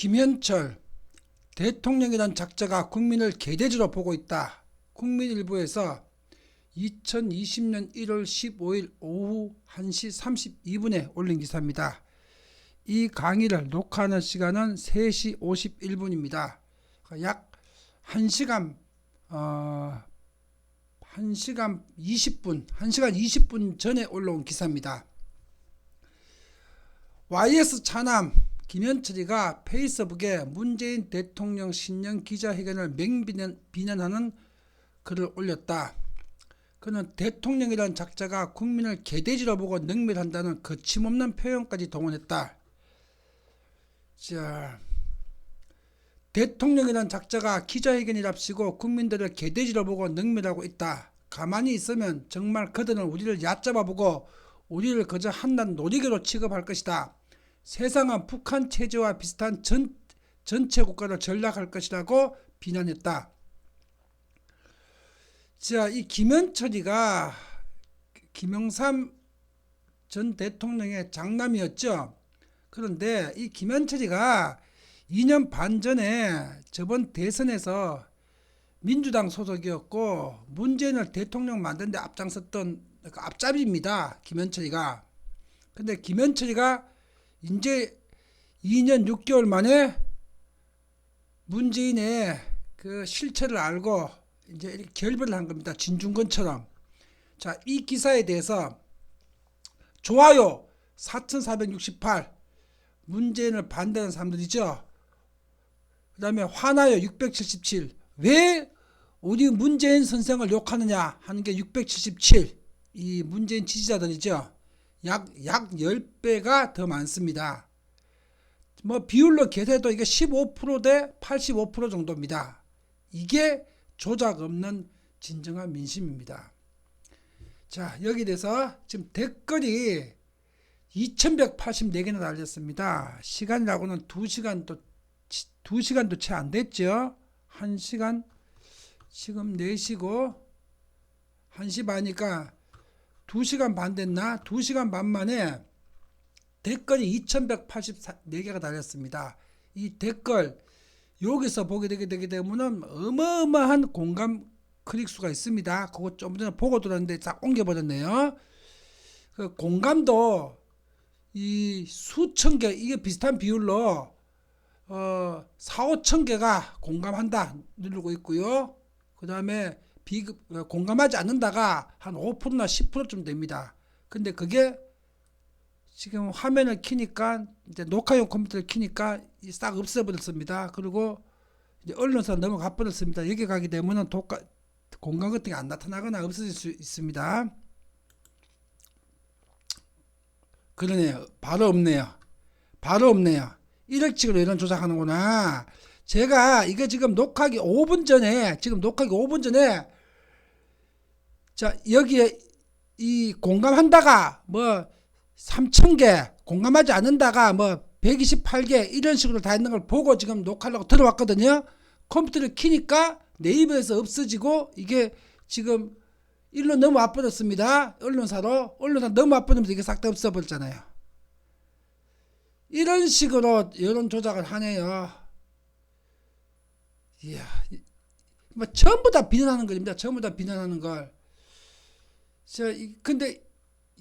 김현철 대통령이란 작자가 국민을 개돼지로 보고 있다. 국민일보에서 2020년 1월 15일 오후 1시 32분에 올린 기사입니다. 이 강의를 녹화하는 시간은 3시 51분입니다. 약 1시간 어 1시간 20분, 1시간 20분 전에 올라온 기사입니다. YS 차남 김현철이가 페이스북에 문재인 대통령 신년 기자회견을 맹비난하는 글을 올렸다. 그는 대통령이란 작자가 국민을 개돼지로 보고 능멸한다는 거침없는 표현까지 동원했다. 자, 대통령이란 작자가 기자회견이랍시고 국민들을 개돼지로 보고 능멸하고 있다. 가만히 있으면 정말 그들은 우리를 얕잡아보고 우리를 그저 한낱 놀이개로 취급할 것이다. 세상은 북한 체제와 비슷한 전, 전체 국가를 전락할 것이라고 비난했다. 자, 이 김현철이가 김영삼 전 대통령의 장남이었죠. 그런데 이 김현철이가 2년 반 전에 저번 대선에서 민주당 소속이었고 문재인을 대통령 만드는데 앞장섰던 그 앞잡이입니다. 김현철이가. 근데 김현철이가 이제 2년 6개월 만에 문재인의 그 실체를 알고 이제 결별을 한 겁니다. 진중권처럼. 자, 이 기사에 대해서 좋아요 4,468 문재인을 반대하는 사람들이죠. 그 다음에 화나요 677. 왜 우리 문재인 선생을 욕하느냐 하는 게 677. 이 문재인 지지자들이죠. 약, 약 10배가 더 많습니다. 뭐 비율로 계산해도 이게 15%대 85% 정도입니다. 이게 조작 없는 진정한 민심입니다. 자, 여기 대해서 지금 댓글이 2184개나 달렸습니다. 시간이라고는 2시간도 2시간도 채 안 됐죠. 1시간 지금 4시고 1시 반이니까 2시간 반 됐나? 2시간 반 만에 댓글이 2184개가 달렸습니다. 이 댓글 여기서 보게 되게 되게 되면은 어마어마한 공감 클릭 수가 있습니다. 그거 좀 전에 보고 들었는데 딱 옮겨버렸네요. 그 공감도 이 수천 개 이게 비슷한 비율로 어 4, 5천 개가 공감한다 누르고 있고요. 그 다음에 비급 어, 공감하지 않는다가 한 5%나 10%쯤 됩니다. 근데 그게 지금 화면을 키니까 이제 녹화용 컴퓨터를 키니까 싹 없어버렸습니다. 그리고 이제 언론사 넘어가 버렸습니다. 여기 가게 되면은 독가, 공간 같은 게 안 나타나거나 없어질 수 있습니다. 그러네요. 바로 없네요. 바로 없네요. 1억씩으로 이런 조작하는구나. 제가 이거 지금 녹화기 5분 전에 지금 녹화기 5분 전에 자 여기에 이 공감한다가 뭐 3,000개 공감하지 않는다가 뭐 128개 이런 식으로 다 있는 걸 보고 지금 녹화하려고 들어왔거든요. 컴퓨터를 키니까 네이버에서 없어지고 이게 지금 일로 너무 와버렸습니다. 언론사로 언론사 너무 와버리면서 이게 싹 다 없어버렸잖아요. 이런 식으로 여론 조작을 하네요. 이야, 뭐 전부 다 비난하는 겁니다. 전부 다 비난하는 걸. 저 이- 근데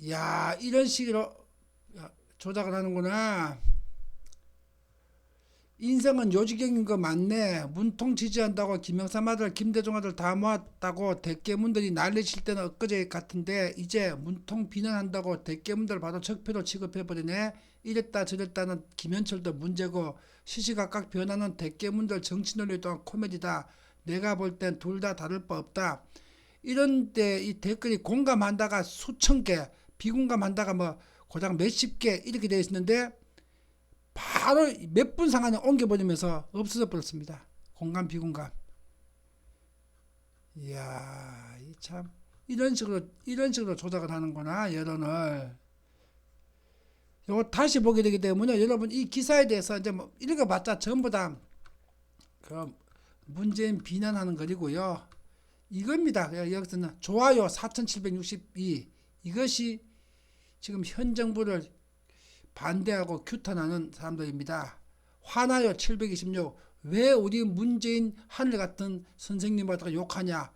야 이런 식으로 조작을 하는구나. 인생은 요지경인 거 맞네. 문통 지지한다고 김영삼 아들, 김대중 아들 다 모았다고 대깨문들이 난리칠 때는 엊그제 같은데 이제 문통 비난한다고 대깨문들 봐도 적폐로 취급해버리네. 이랬다 저랬다는 김현철도 문제고 시시각각 변하는 대깨문들 정치 논리 또한 코미디다. 내가 볼 땐 둘 다 다를 바 없다. 이런 때이 댓글이 공감한다가 수천 개, 비공감한다가 뭐 고작 몇십 개 이렇게 되어 있는데 바로 몇 분 상안에 옮겨버리면서 없어져 버렸습니다. 공감 비공감. 이야, 이참 이런 식으로 이런 식으로 조작을 하는구나 여론을. 요거 다시 보게 되기 때문에 여러분 이 기사에 대해서 이제 뭐 읽어봤자 전부 다그 문재인 비난하는 글이고요. 이겁니다. 여기서는 좋아요 4762 이것이 지금 현 정부를 반대하고 규탄하는 사람들입니다. 화나요 726. 왜 우리 문재인 하늘 같은 선생님한테 욕하냐?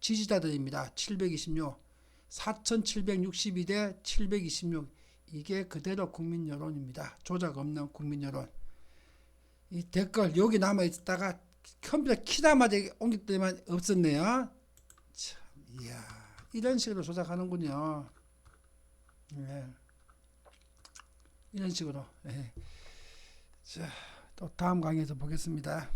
지지자들입니다. 726. 4762대 726. 이게 그대로 국민 여론입니다. 조작 없는 국민 여론. 이 댓글 여기 남아 있다가 컴퓨터 키자마자 옮길 때만 없었네요. 참, 이야, 이런 식으로 조작하는군요. 예. 이런 식으로. 예. 자, 또 다음 강의에서 보겠습니다.